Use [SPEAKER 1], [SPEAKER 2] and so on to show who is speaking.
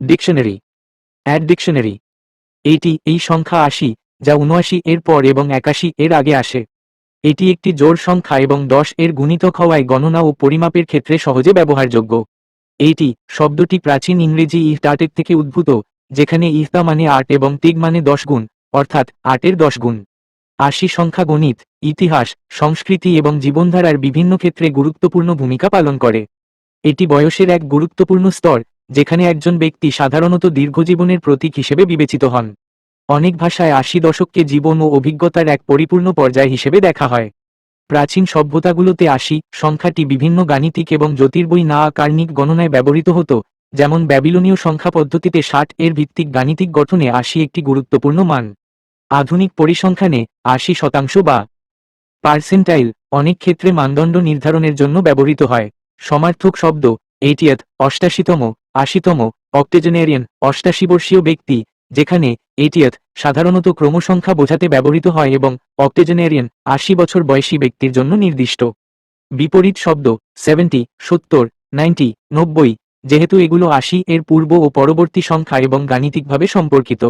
[SPEAKER 1] Dictionary add dictionary এটি এই সংখ্যা আশি, যা উনআশি এর পর এবং একাশি এর আগে আসে। এটি একটি জোর সংখ্যা এবং দশ এর গুণিতক হওয়ায় গণনা ও পরিমাপের ক্ষেত্রে সহজে ব্যবহারযোগ্য। এইটি শব্দটি প্রাচীন ইংরেজি ইফটাটের থেকে উদ্ভূত, যেখানে ইফতা মানে আট এবং তিগ মানে দশ গুণ, অর্থাৎ আটের দশ গুণ। আশি সংখ্যা গণিত, ইতিহাস, সংস্কৃতি এবং জীবনধারার বিভিন্ন ক্ষেত্রে গুরুত্বপূর্ণ ভূমিকা পালন করে। এটি বয়সের এক গুরুত্বপূর্ণ স্তর যেখানে একজন ব্যক্তি সাধারণত দীর্ঘজীবনের প্রতীক হিসেবে বিবেচিত হন। অনেক ভাষায় আশি দশককে জীবন ও অভিজ্ঞতার এক পরিপূর্ণ পর্যায় হিসেবে দেখা হয়। প্রাচীন সভ্যতাগুলোতে আশি, সংখ্যাটি বিভিন্ন গাণিতিক এবং জ্যোতির্বই না কার্নিক গণনায় ব্যবহৃত হতো, যেমন ব্যাবিলনীয় সংখ্যা পদ্ধতিতে ষাট এর ভিত্তিক গাণিতিক গঠনে আশি একটি গুরুত্বপূর্ণ মান। আধুনিক পরিসংখ্যানে আশি শতাংশ বা পার্সেন্টাইল অনেক ক্ষেত্রে মানদণ্ড নির্ধারণের জন্য ব্যবহৃত হয়। সমার্থক শব্দ এইটিয়েথ অষ্টাশিতম আশিতম অক্টেজেনেরিয়ান অষ্টাশিবর্ষীয় ব্যক্তি, যেখানে এইটিয়েথ সাধারণত ক্রমসংখ্যা বোঝাতে ব্যবহৃত হয় এবং অক্টেজেনেরিয়ান আশি বছর বয়সী ব্যক্তির জন্য নির্দিষ্ট। বিপরীত শব্দ, সেভেন্টি, সত্তর, নাইনটি, নব্বই, যেহেতু এগুলো আশি এর পূর্ব ও পরবর্তী সংখ্যা এবং গাণিতিকভাবে সম্পর্কিত।